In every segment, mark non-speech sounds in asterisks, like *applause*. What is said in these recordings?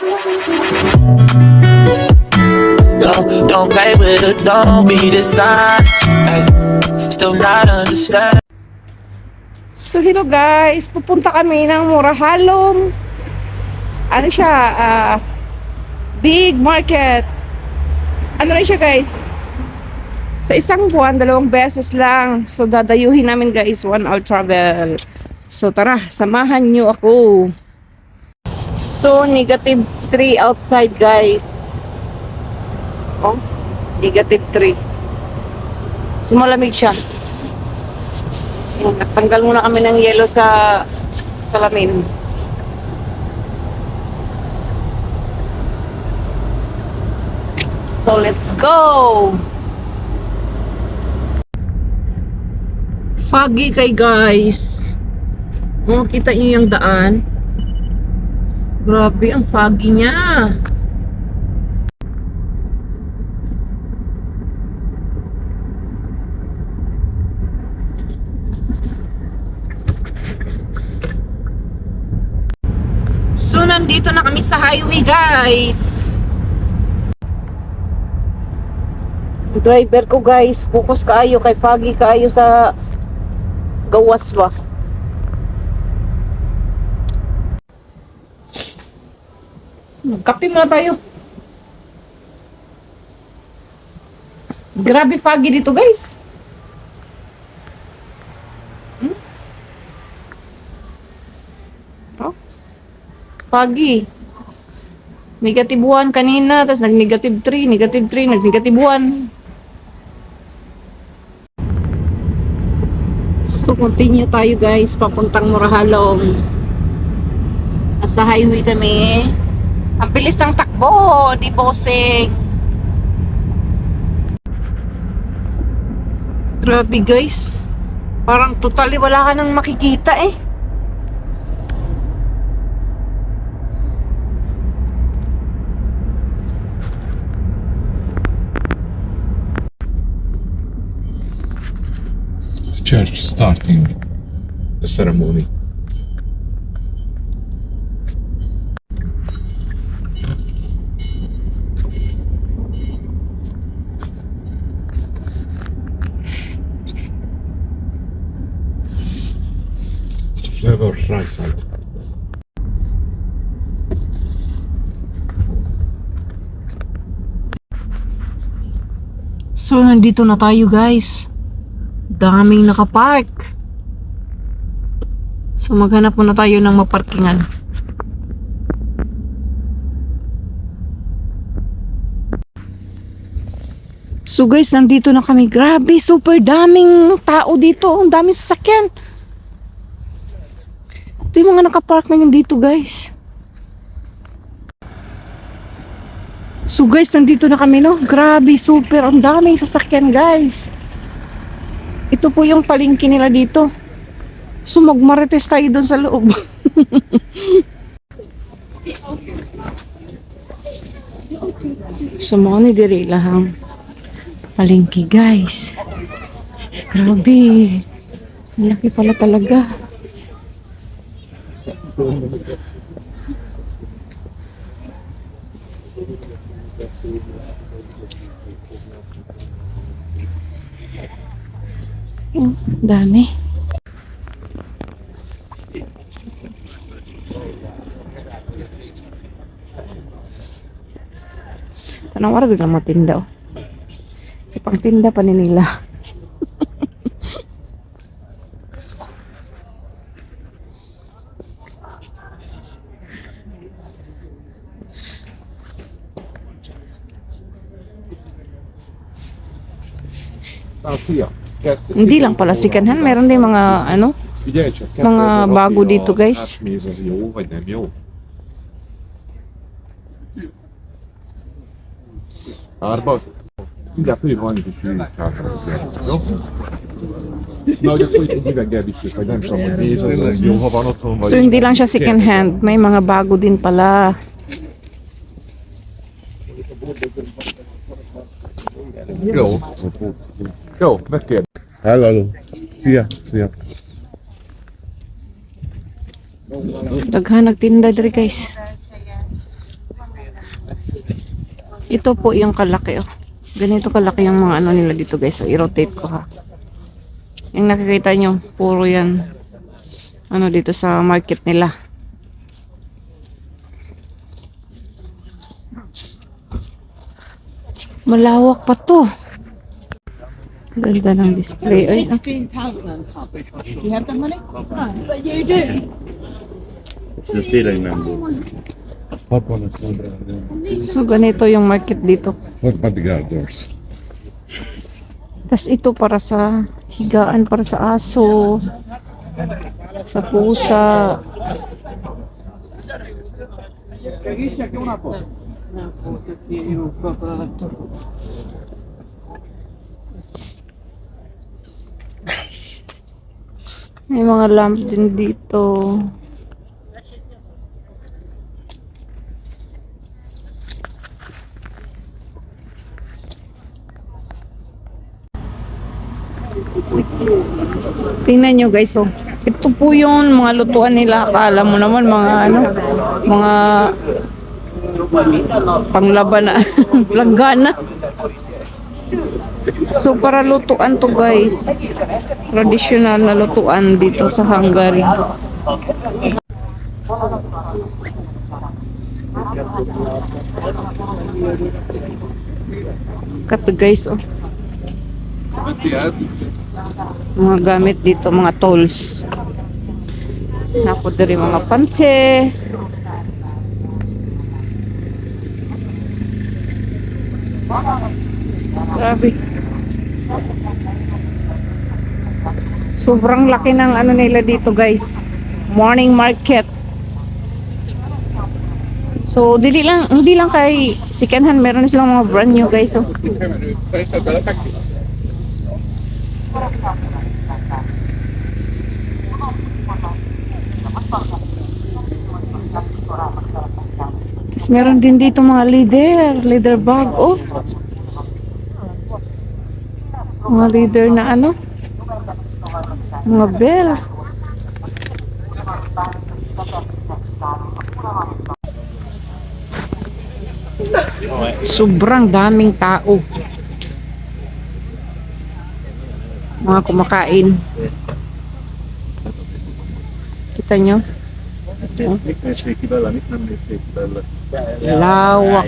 Don't, don't play with it, don't be dishonest. Ay, still not understand. So hello guys, pupunta kami ng Murahalong. Ano siya? ah, big market. Ano rin siya guys? Sa isang buwan, dalawang beses lang. So dadayuhin namin guys, one hour travel. So tara, samahan nyo ako. So negative 3 outside guys. Oh, negative 3. So malamig siya. Nagtanggal muna kami ng yelo sa salamin. So let's go! Foggy kay guys. Oh, kita niyo yung daan. Grabe, ang foggy niya. So, nandito na kami sa highway, guys. Driver ko, guys, focus kaayo kay Foggy kaayo sa gawas ba. Magkape muna tayo. Grabe foggy dito, guys. Hmm? Oh. Foggy. Negative 1 kanina, tapos nag-negative 3, negative 3, nag-negative 1. So, continue tayo guys, papuntang Murahalong. Nasa highway kami. Ang bilis ng takbo, di bossing. Grabe guys. Parang totally wala ka nang makikita eh. church starting the ceremony. The flavor right side. So, nandito na tayo guys. Daming nakapark. So, maghanap muna tayo ng maparkingan. So guys, nandito na kami. Grabe, super daming tao dito. Ang daming sasakyan. Ito yung mga nakapark ngayon dito guys. So guys, nandito na kami no. Grabe, super. Ang daming sasakyan guys. Ito po yung palingki nila dito. So magmarites tayo doon sa loob. *laughs* so mga ni diri lang. Palingki guys. Grabe. Laki pala talaga. Dami. Tanang wala biglang matinda oh. Ipang tinda pa ni nila. Hindi lang pala second hand, meron din mga ano, Mga bago dito, guys. Van otthon, vagy... So hindi lang siya second hand, may mga bago din pala. Jó. Jó, megkérd. Hello, hello. Szia, szia. Daghan nagtinda diri guys. Ito po yung kalaki oh. Ganito kalaki yung mga ano nila dito guys. So, i-rotate ko ha. Yung nakikita nyo, puro yan. Ano dito sa market nila. Malawak pa to. Ganda ng display. Ay, ah. 16,000 You have the money? Feeling member. Hop on the shoulder. So, ganito yung market dito. What about the outdoors? Tapos ito para sa higaan, para sa aso, sa pusa. May mga lamp din dito. Tingnan nyo guys, oh. Ito po yung mga lutuan nila. Akala mo naman mga ano, mga panglaban na, *laughs* langgana. So para lutuan to guys. Traditional na lutuan dito sa Hungary. Kato guys, oh. Mga gamit dito, mga tools. Napo diri mga pantse. Grabe. Sobrang laki ng ano nila dito guys. Morning market. So, dili lang, hindi lang kay second hand, meron silang mga brand new guys. Oh. Tapos meron din dito mga leader, leader bag, oh. Mga leader na ano? Mga bell. Sobrang daming tao. Mga kumakain. Kita nyo? Lawak.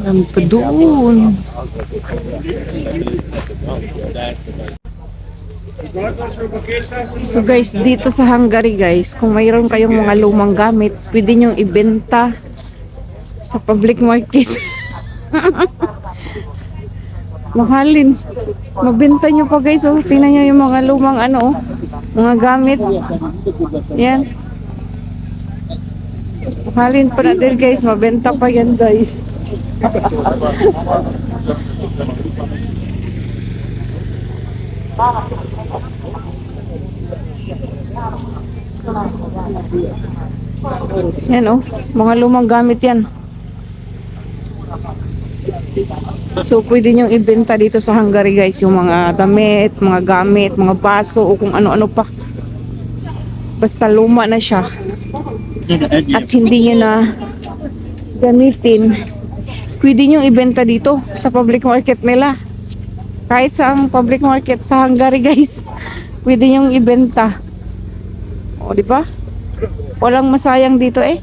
Ang pa. So guys, dito sa Hungary guys, kung mayroon kayong mga lumang gamit, pwede nyo ibenta sa public market. *laughs* Mahalin. Mabenta nyo pa guys, oh. Tingnan nyo yung mga lumang ano, oh. Mga gamit. Yan. Mahalin pa natin guys, mabenta pa yan guys. Yan oh, mga lumang gamit yan. So, pwede nyo ibenta dito sa Hungary guys, yung mga damit, mga gamit, mga baso, o kung ano-ano pa. Basta luma na siya. At hindi nyo na gamitin. Pwede nyo ibenta dito sa public market nila. Kahit sa public market sa Hungary *laughs* guys, pwede nyo ibenta. O, di ba? Walang masayang dito eh.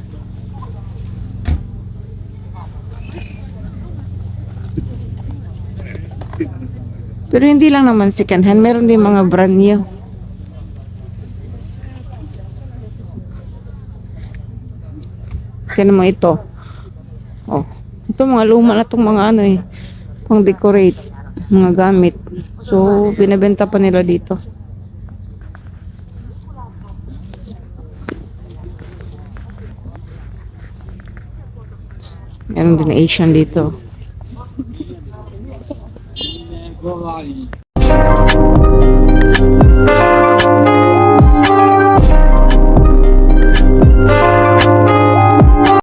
Pero hindi lang naman second hand, meron din mga brand new. Kaya mo ito. Oh, ito mga luma na tong mga ano eh, pang decorate, mga gamit. So, binebenta pa nila dito. Meron din Asian dito.